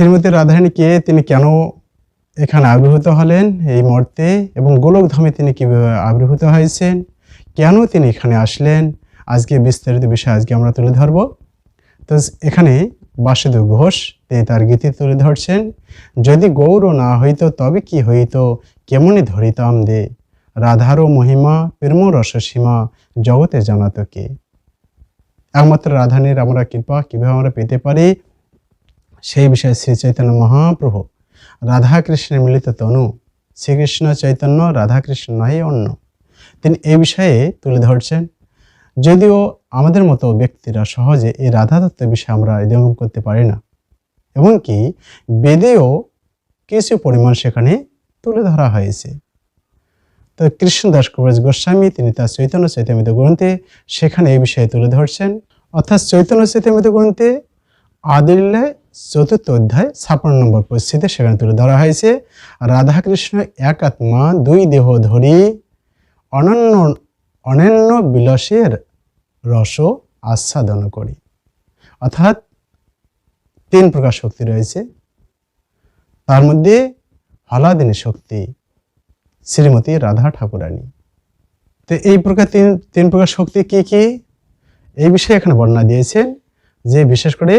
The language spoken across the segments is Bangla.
শ্রীমতী রাধারানী কে তিনি কেন এখানে আবির্ভূত হলেন, এই মর্তে এবং গোলকধামে তিনি কীভাবে আবির্ভূত হয়েছেন, কেন তিনি এখানে আসলেন, আজকে বিস্তারিত বিষয় আজকে আমরা তুলে ধরব। তো এখানে বাসুদেব ঘোষ, তিনি তার গীতি তুলে ধরছেন, যদি গৌর না হইত তবে কি হইত, কেমনি ধরিতাম দে? রাধারও মহিমা প্রেম রসসীমা, জগতে জানাত কে? একমাত্র রাধানের আমরা কৃপা কীভাবে আমরা পেতে পারি সেই বিষয়ে শ্রী চৈতন্য মহাপ্রভু রাধাকৃষ্ণের মিলিত তনু, শ্রীকৃষ্ণ চৈতন্য, রাধাকৃষ্ণ নয় অন্য। তিনি এই বিষয়ে তুলে ধরছেন, যদিও আমাদের মতো ব্যক্তিরা সহজে এই রাধা তত্ত্বের বিষয়ে আমরা হৃদয়ঙ্গম করতে পারি না। এমনকি বেদেও কিছু পরিমাণ সেখানে তুলে ধরা হয়েছে। তো কৃষ্ণদাস কবিরাজ গোস্বামী, তিনি তার চৈতন্য চৈতমিত গ্রন্থে সেখানে এই বিষয়ে তুলে ধরছেন। অর্থাৎ চৈতন্য চৈতমিত গ্রন্থে আদিল্লায় চতুর্থ অধ্যায় ছাপ্পান্ন নম্বর পরিস্থিতি সেখানে তুলে ধরা হয়েছে। রাধাকৃষ্ণ এক আত্মা দুই দেহ ধরি, অনন্য অনন্য বিলাসের রস আস্বাদন করি। অর্থাৎ তিন প্রকার শক্তি রয়েছে। তার মধ্যে হলাদিনী শক্তি, শ্রীমতী রাধা ঠাকুরানী। তো এই প্রকার তিন তিন প্রকার শক্তি কি কি? এই বিষয়ে এখানে বর্ণনা দিয়েছেন যে বিশেষ করে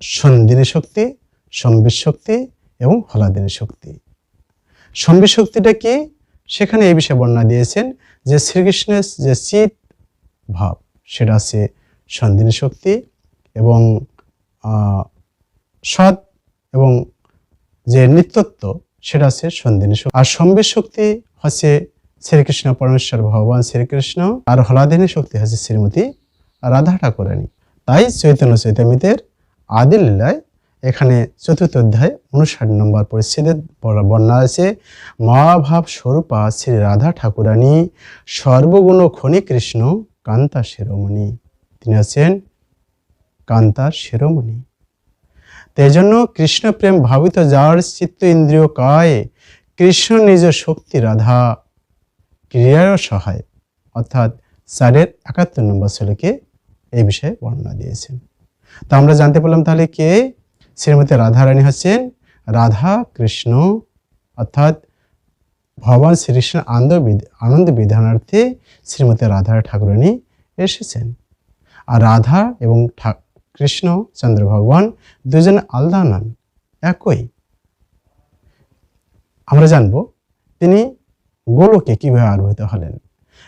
সন্দিনী শক্তি সম্বিত শক্তি এবং হলাদিনী শক্তি সম্বিত শক্তিটা কি? সেখানে এই বিষয়ে বর্ণনা দিয়েছেন যে শ্রীকৃষ্ণের যে চিত ভাব, সেটা আছে সন্দিনী শক্তি এবং সৎ এবং যে নিত্যত্ব, সেটা আছে সন্দিনী শক্তি আর সম্বিত শক্তি হচ্ছে শ্রীকৃষ্ণ পরমেশ্বর ভগবান শ্রীকৃষ্ণ, আর হলাদিনী শক্তি হচ্ছে শ্রীমতী রাধা ঠাকুরানী। তাই চৈতন্য চৈতমিতের আদিল্লায় এখানে চতুর্থ অধ্যায়, উনষাট নম্বর পরিচ্ছেদে বর্ণনা আছে, মহাভাব স্বরূপা শ্রী রাধা ঠাকুরানী, সর্বগুণ খনি কৃষ্ণ, কান্তা শিরোমণি। তিনি আছেন কান্তা শিরোমণি। তো এই জন্য কৃষ্ণ প্রেম ভাবিত যার চিত্ত ইন্দ্রিয় কায়, কৃষ্ণ নিজ শক্তি রাধা ক্রিয়ার সহায়। অর্থাৎ চারের একাত্তর নম্বর শ্লোকে এই বিষয়ে বর্ণনা দিয়েছেন। তো আমরা জানতে পারলাম তাহলে কে? শ্রীমতী রাধারানী হচ্ছেন রাধা কৃষ্ণ, অর্থাৎ ভগবান শ্রীকৃষ্ণ আনন্দ আনন্দ বিধানার্থে শ্রীমতী রাধা ঠাকুরানী এসেছেন। আর রাধা এবং কৃষ্ণ, চন্দ্র ভগবান দুজন আলাদা নন, একই। আমরা জানব তিনি গোলকে কীভাবে আবির্ভূত হলেন।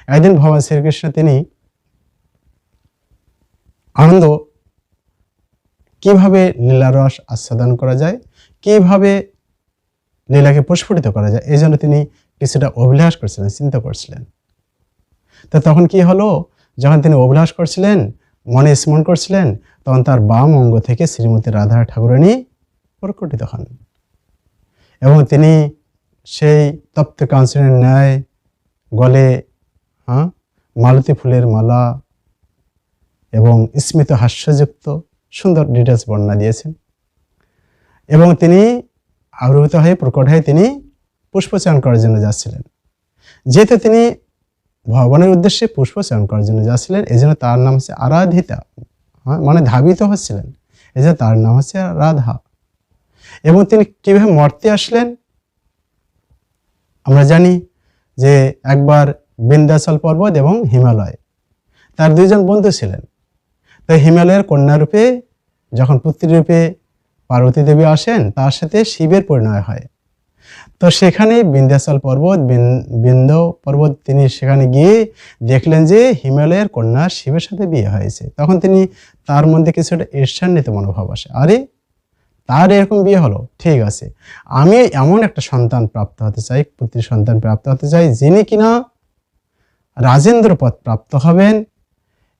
একদিন ভগবান শ্রীকৃষ্ণ তিনি আনন্দ কীভাবে লীলারস আস্বাদন করা যায়, কীভাবে লীলাকে প্রস্ফুটিত করা যায়, এই জন্য তিনি কিছুটা অভিলাষ করছিলেন, চিন্তা করছিলেন। তো তখন কি হলো? যখন তিনি অভিলাষ করছিলেন, মনে স্মরণ করছিলেন, তখন তার বাম অঙ্গ থেকে শ্রীমতী রাধা ঠাকুরানী প্রকটিত হন। এবং তিনি সেই তপ্ত কাঞ্চনের ন্যায় গলে হ্যাঁ মালতী ফুলের মালা এবং স্মিত হাস্যযুক্ত সুন্দর ডিটেলস বর্ণনা দিয়েছেন। এবং তিনি আবির্ভূত হয়ে প্রকট হয়ে তিনি পুষ্পচয়ন করার জন্য যাচ্ছিলেন। যেহেতু তিনি ভগবানের উদ্দেশ্যে পুষ্পচয়ন করার জন্য যাচ্ছিলেন এই জন্য তার নাম হচ্ছে আরাধিতা। হ্যাঁ, মানে ধাবিত হচ্ছিলেন। এই জন্য তার নাম হচ্ছে রাধা। এবং তিনি কীভাবে মর্তে আসলেন? আমরা জানি যে একবার বিন্ধ্যাচল পর্বত এবং হিমালয় তার দুইজন বন্ধু ছিলেন। তো হিমালয়ের কন্যারূপে যখন পুত্রীরূপে পার্বতী দেবী আসেন, তার সাথে শিবের পরিণয় হয়। তো সেখানে বিন্ধ্যাচল পর্বত, বিন- বিন্ধ্য পর্বত তিনি সেখানে গিয়ে দেখলেন যে হিমালয়ের কন্যা শিবের সাথে বিয়ে হয়েছে। তখন তিনি তার মধ্যে কিছুটা ঈর্ষান্বিত মনোভাব আসে। আরে, তার এরকম বিয়ে হলো? ঠিক আছে। আমি এমন একটা সন্তান প্রাপ্ত হতে চাই, পুত্রী সন্তান প্রাপ্ত হতে চাই, যিনি কিনা রাজেন্দ্র পদ প্রাপ্ত হবেন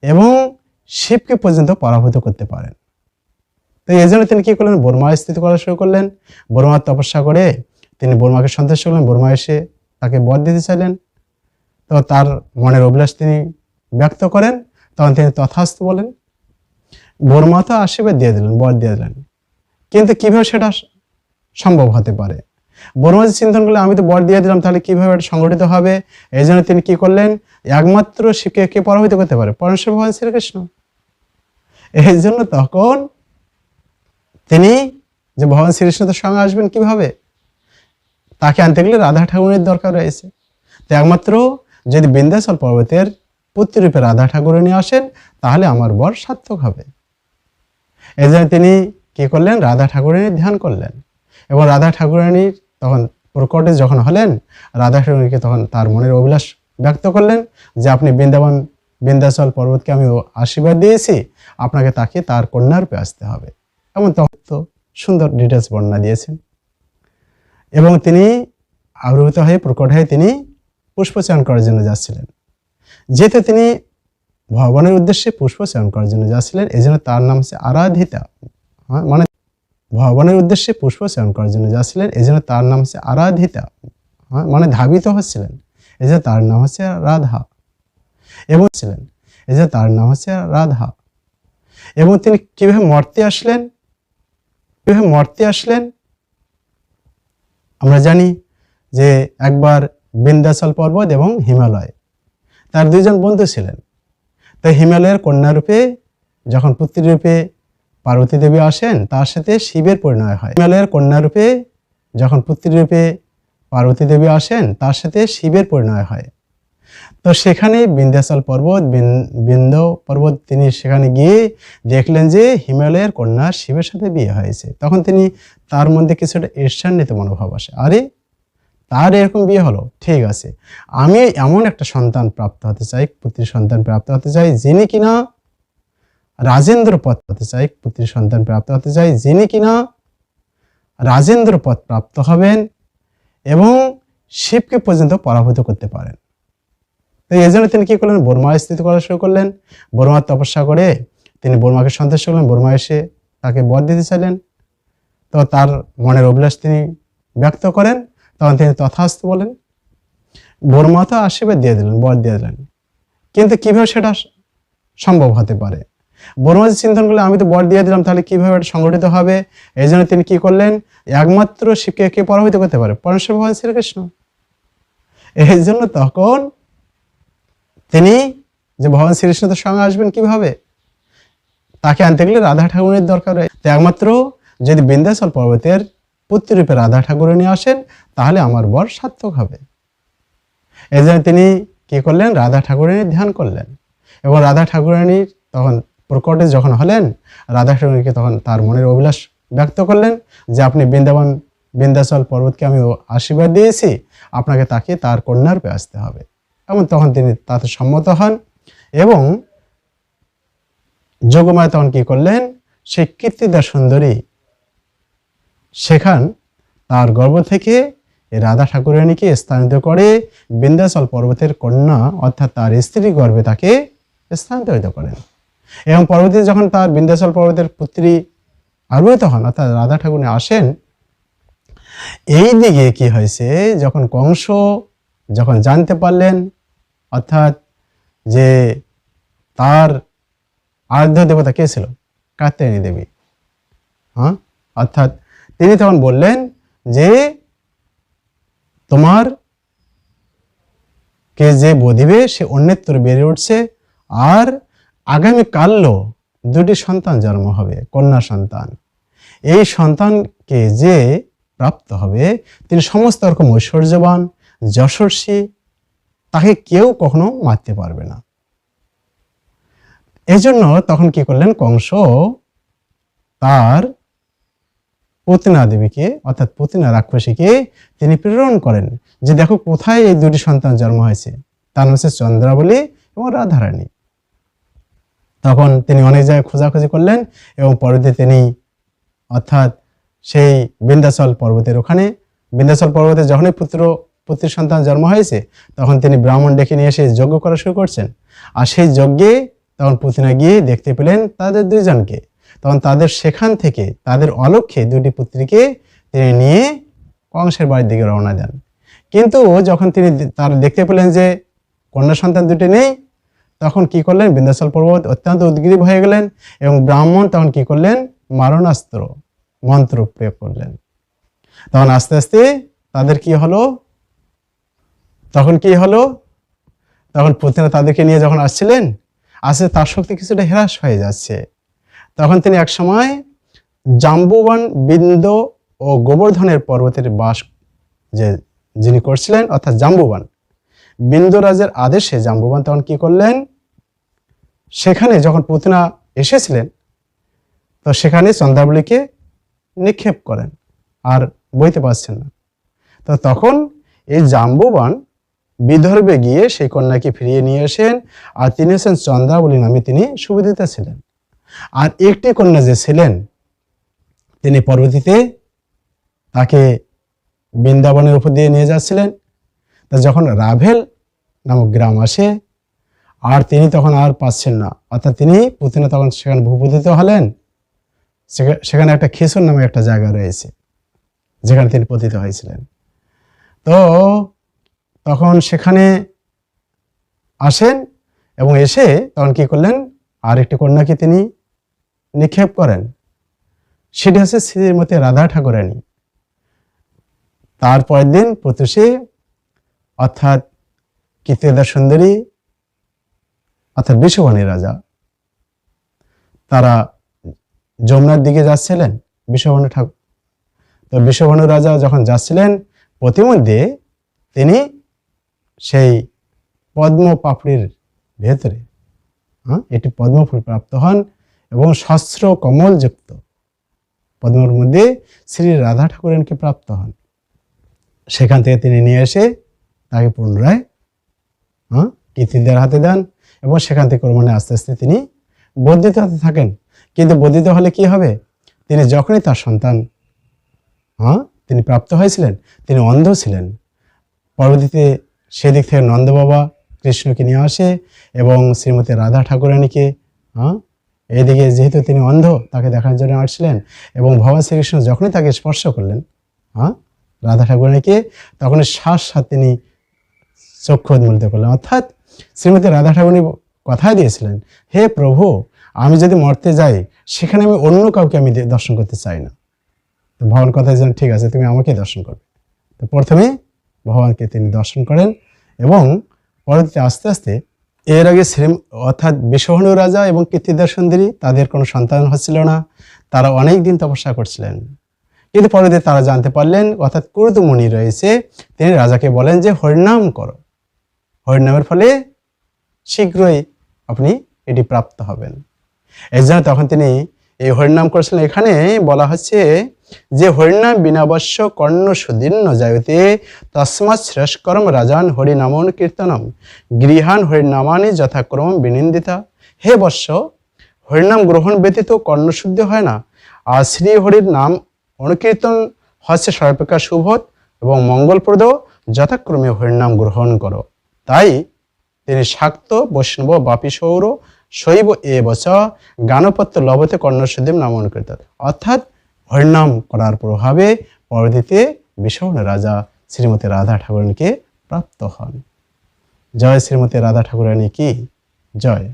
এবং শিবকে পর্যন্ত পরাভূত করতে পারেন। তো এই জন্য তিনি কি করলেন? বর্মা স্থিত করা শুরু করলেন। বর্মার তপস্যা করে তিনি বর্মাকে সন্তুষ্ট করলেন। বর্মা এসে তাকে বর দিতে চাইলেন। তো তার মনের অভিলাষ তিনি ব্যক্ত করেন। তখন তিনি তথাস্তু বলেন। বর্মা তো আশীর্বাদ দিয়ে দিলেন, বর দিয়ে দিলেন। কিন্তু কীভাবে সেটা সম্ভব হতে পারে? বর্মা যে চিন্তন করলে আমি তো বর দিয়ে দিলাম, তাহলে কীভাবে এটা সংগঠিত হবে? এই জন্য তিনি কি করলেন? একমাত্র শিবকে কে পরাভূত করতে পারে? পরমেশ্বর ভগবান শ্রীকৃষ্ণ। এই জন্য তখন তিনি যে ভগবান শ্রীকৃষ্ণদের সঙ্গে আসবেন কীভাবে? তাকে আনতে গেলে রাধা ঠাকুরের দরকার রয়েছে। তো একমাত্র যদি বিন্ধ্যাচল পর্বতের পুত্ররূপে রাধা ঠাকুরে নিয়ে আসেন, তাহলে আমার বর সার্থক হবে। এই জন্য তিনি কি করলেন? রাধা ঠাকুরানীর ধ্যান করলেন। এবং রাধা ঠাকুরানীর তখন প্রকটে যখন হলেন, রাধা ঠাকুরকে তখন তার মনের অভিলাষ ব্যক্ত করলেন যে, আপনি বৃন্দাবন বৃন্দাচল পর্বতকে আমি আশীর্বাদ দিয়েছি আপনাকে তাকে তার কন্যারূপে আসতে হবে। এমন তখন তো সুন্দর ডিটেলস বর্ণনা দিয়েছেন। এবং তিনি আবির্ভূত হয়ে প্রকট হয়ে তিনি পুষ্পচয়ন করার জন্য যাচ্ছিলেন। যেহেতু তিনি ভগবানের উদ্দেশ্যে পুষ্পচয়ন করার জন্য যাচ্ছিলেন এই জন্য তার নাম হচ্ছে আরাধিতা। হ্যাঁ, মানে ভগবানের উদ্দেশ্যে পুষ্পচয়ন করার জন্য যাচ্ছিলেন এই জন্য তার নাম হচ্ছে আরাধিতা। হ্যাঁ, মানে ধাবিত হচ্ছিলেন এই জন্য তার নাম হচ্ছে রাধা। এবং ছিলেন। এই জন্য তার নাম হচ্ছে রাধা। এবং তিনি কীভাবে মর্তে আসলেন? কীভাবে মর্তে আসলেন? আমরা জানি যে একবার বিন্ধ্যাচল পর্বত এবং হিমালয়। তার দুইজন বন্ধু ছিলেন। তাই হিমালয়ের কন্যারূপে যখন পুত্রীরূপে পার্বতী দেবী আসেন, তার সাথে শিবের পরিণয় হয়। হিমালয়ের কন্যারূপে যখন পুত্রীরূপে পার্বতী দেবী আসেন, তার সাথে শিবের পরিণয় হয়। তো সেখানে বিন্ধ্যাচল পর্বত, বিন- বিন্ধ্য পর্বত তিনি সেখানে গিয়ে দেখলেন যে হিমালয়ের কন্যা শিবের সাথে বিয়ে হয়েছে। তখন তিনি তার মধ্যে কিছুটা ঈর্ষান্বিত মনোভাব আসে। আরে, তার এরকম বিয়ে হলো? ঠিক আছে। আমি এমন একটা সন্তান প্রাপ্ত হতে চাই, পুত্রী সন্তান প্রাপ্ত হতে চাই, যিনি কিনা রাজেন্দ্র পদ হতে চাই, পুত্রী সন্তান প্রাপ্ত হতে চাই, যিনি কিনা রাজেন্দ্র পদ প্রাপ্ত হবেন এবং শিবকে পর্যন্ত পরাভূত করতে পারেন। তো এই জন্য তিনি কি করলেন? বর্মা স্থিতি করা শুরু করলেন। বর্মার তপস্যা করে তিনি বর্মাকে সন্তুষ্ট করলেন। বর্মা এসে তাকে বর দিতে চাইলেন। তো তার মনের অভিলাষ তিনি ব্যক্ত করেন। তখন তিনি তথাস্তু বলেন বর্মা তো আশীর্বাদ দিয়ে দিলেন, বর দিয়ে দিলেন। কিন্তু কীভাবে সেটা সম্ভব হতে পারে? বর্মা যে চিন্তন করলেন, আমি তো বর দিয়ে দিলাম, তাহলে কীভাবে এটা সংগঠিত হবে? এই জন্য তিনি কি করলেন, একমাত্র শিবকে কে পরাভূত করতে পারে। পরমেশ্বর ভগবান শ্রীকৃষ্ণ। এই জন্য তখন তিনি যে ভগবান শ্রীকৃষ্ণদের সঙ্গে আসবেন কীভাবে? তাকে আনতে গেলে রাধা ঠাকুরের দরকার হয়। তো একমাত্র যদি বিন্ধ্যাচল পর্বতের পুত্ররূপে রাধা ঠাকুরে নিয়ে আসেন, তাহলে আমার বর সার্থক হবে। এই জন্য তিনি কি করলেন? রাধা ঠাকুরানীর ধ্যান করলেন। এবং রাধা ঠাকুরানীর তখন প্রকটে যখন হলেন, রাধা ঠাকুরকে তখন তার মনের অভিলাষ ব্যক্ত করলেন যে, আপনি বৃন্দাবন, বৃন্দাচল পর্বতকে আমি আশীর্বাদ দিয়েছি। আপনাকে তাকে তার কন্যারূপে আসতে হবে। এবং তখন তিনি তাতে সম্মত হন এবং যোগমায় তখন কি করলেন? সেই কীর্তিদা সুন্দরী সেখান তার গর্ভ থেকে রাধা ঠাকুরানীকে স্থানিত করে বিন্ধ্যাচল পর্বতের কন্যা অর্থাৎ তার স্ত্রী গর্ভে তাকে স্থানান্তরিত করেন। এবং পরবর্তীতে যখন তার বিন্ধ্যাচল পর্বতের পুত্রী আবির্ভূত হন, অর্থাৎ রাধা ঠাকুর আসেন, এই দিকে কি হয়েছে? যখন কংস যখন জানতে পারলেন অর্থাৎ যে তার আরাধ্য দেবতা কে ছিল? কাত্যায়নী দেবী। হ্যাঁ? অর্থাৎ তিনি তখন বললেন যে তোমার কে যে বধিবে, সে অন্যত্র বেড়ে উঠছে। আর আগামী কালও দুটি সন্তান জন্ম হবে, কন্যা সন্তান। এই সন্তানকে যে প্রাপ্ত হবে, তিনি সমস্ত রকম ঐশ্বর্যবান, যশস্বী তাকে কেউ কখনো মারতে পারবে না। এই জন্য তখন কি করলেন, কংস তার পতিনা দেবীকে, অর্থাৎ পতিনা রাক্ষসীকে তিনি প্রেরণ করেন যে দেখো কোথায় এই দুটি সন্তান জন্ম হয়েছে। তার হচ্ছে চন্দ্রাবলী এবং রাধারানী। তখন তিনি অনেক জায়গায় খোঁজাখুঁজি করলেন এবং পরবর্তী তিনি, অর্থাৎ সেই বিন্ধ্যাচল পর্বতের ওখানে, বিন্ধ্যাচল পর্বতে যখনই পুত্র পুত্রের সন্তান জন্ম হয়েছে, তখন তিনি ব্রাহ্মণ ডেকে নিয়ে এসে যজ্ঞ করা শুরু করছেন। আর সেই যজ্ঞে তখন পুতিনা গিয়ে দেখতে পেলেন তাদের দুইজনকে। তখন তাদের সেখান থেকে, তাদের অলক্ষ্যে দুটি পুত্রীকে তিনি নিয়ে কংসের বাড়ির দিকে রওনা দেন। কিন্তু যখন তিনি তার দেখতে পেলেন যে কন্যা সন্তান দুটি নেই, তখন কি করলেন? বিন্ধ্যাচল পর্বত অত্যন্ত উদ্গ্রীব হয়ে গেলেন এবং ব্রাহ্মণ তখন কি করলেন? মারণাস্ত্র, মন্ত্র প্রয়োগ করলেন। তখন আস্তে আস্তে তাদের কি হলো? তখন কি হলো? তখন পুতিনা তাদেরকে নিয়ে যখন আসছিলেন, আসে তার শক্তি কিছুটা হ্রাস হয়ে যাচ্ছে। তখন তিনি এক সময় জাম্বুবান, বিন্দ ও গোবর্ধনের পর্বতের বাস যে যিনি করছিলেন, অর্থাৎ জাম্বুবান বিন্দুরাজের আদেশে জাম্বুবান তখন কি করলেন? সেখানে যখন পুতনা এসেছিলেন, তো সেখানে চন্দ্রাবলীকে নিক্ষেপ করেন আর বইতে পারছেন না। তো তখন এই জাম্বুবান বিদর্ভে গিয়ে সেই কন্যাকে ফিরিয়ে নিয়ে আসেন আর তিনি হচ্ছেন চন্দ্রাবলী নামে তিনি সুবিদিতা ছিলেন। আর একটি কন্যা যে ছিলেন, তিনি পরবর্তীতে তাকে বৃন্দাবনের উপর দিয়ে নিয়ে যাচ্ছিলেন। তা যখন রাভেল নামক গ্রাম আসে, আর তিনি তখন আর পাচ্ছেন না। অর্থাৎ তিনি পুতিনা তখন সেখানে ভূপতিত হলেন। সেখা- সেখানে একটা খেসর নামে একটা জায়গা রয়েছে, যেখানে তিনি পতিত হয়েছিলেন। তো তখন সেখানে আসেন এবং এসে তখন কি করলেন? আর একটি কন্যাকে তিনি নিক্ষেপ করেন। সেটি হচ্ছে শ্রীমতী রাধা ঠাকুরানী। তারপরের দিন প্রত্যুষে অর্থাৎ কীর্তিদা সুন্দরী অর্থাৎ বিশ্ববাণী রাজা, তারা যমুনার দিকে যাচ্ছিলেন বিশ্ববাণু ঠাকুর। তো বিশ্ববাণু রাজা যখন যাচ্ছিলেন, প্রতিমধ্যে তিনি সেই পদ্ম পাপড়ির ভেতরে হ্যাঁ এটি পদ্মফুল প্রাপ্ত হন এবং শস্ত্র কমলযুক্ত পদ্মর মধ্যে শ্রী রাধা ঠাকুরানকে প্রাপ্ত হন। সেখান থেকে তিনি নিয়ে এসে তাকে পুনরায় হ্যাঁ কীর্তিদের হাতে দেন এবং সেখান থেকে ক্রমণে আস্তে আস্তে তিনি বর্ধিত হতে থাকেন। কিন্তু বর্ধিত হলে কি হবে? তিনি যখনই তার সন্তান হ্যাঁ তিনি প্রাপ্ত হয়েছিলেন, তিনি অন্ধ ছিলেন। পরবর্তীতে সেদিক থেকে নন্দ বাবা কৃষ্ণকে নিয়ে আসে এবং শ্রীমতী রাধা ঠাকুরানীকে হ্যাঁ এইদিকে যেহেতু তিনি অন্ধ, তাকে দেখার জন্য আসছিলেন এবং ভগবান শ্রীকৃষ্ণ যখনই তাকে স্পর্শ করলেন হ্যাঁ রাধা ঠাকুরানীকে, তখনই শ্বাস সাথে তিনি চক্ষু উন্মোলিত করলেন। অর্থাৎ শ্রীমতী রাধা ঠাকুরানী কথাই দিয়েছিলেন, হে প্রভু, আমি যদি মরতে যাই, সেখানে আমি অন্য কাউকে আমি দর্শন করতে চাই না। তো ভগবান কথা যেন ঠিক আছে, তুমি আমাকে দর্শন করবে। তো প্রথমে ভগবানকে তিনি দর্শন করেন এবং পরবর্তীতে আস্তে আস্তে এর আগে শ্রী অর্থাৎ বিশ্বভানু রাজা এবং কীর্তিদার সুন্দরী তাদের কোনো সন্তান হচ্ছিল না। তারা অনেক দিন তপস্যা করছিলেন। কিন্তু পরবর্তীতে তারা জানতে পারলেন, অর্থাৎ কুরুদমণি রয়েছে, তিনি রাজাকে বলেন যে, হরিনাম করো। হরিনামের ফলে শীঘ্রই আপনি এটি প্রাপ্ত হবেন। এই জন্য তখন তিনি এই হরিনাম করেছিলেন। এখানে বলা হচ্ছে যে হরিনাম বিনাবশ্য কর্ণ সুদীর্ণ যায়তে, তসমাৎ শ্রেষ্করম রাজান হরিনামন কীর্তনম। গৃহান হরিনামানি যথাক্রম বিনিন্দিতা। হে বৎস, হরিনাম গ্রহণ ব্যতীত কর্ণশুদ্ধি হয় না। আর শ্রী হরির নাম অনুকীর্তন হচ্ছে সর্বাপেক্ষা শুভত এবং মঙ্গলপ্রদ, যথাক্রমে হরিনাম গ্রহণ করো। তাই তিনি শাক্ত, বৈষ্ণব, বাপি সৌর, শৈব এ বচ গানপত্য লবতে কর্ণসুদেব নাম অনুকৃত অর্থাৎ হরিনাম করার প্রভাবে পরবর্তীতে বিষণ রাজা শ্রীমতী রাধা ঠাকুরানীকে প্রাপ্ত হন। জয় শ্রীমতী রাধা ঠাকুরানী কি? জয়।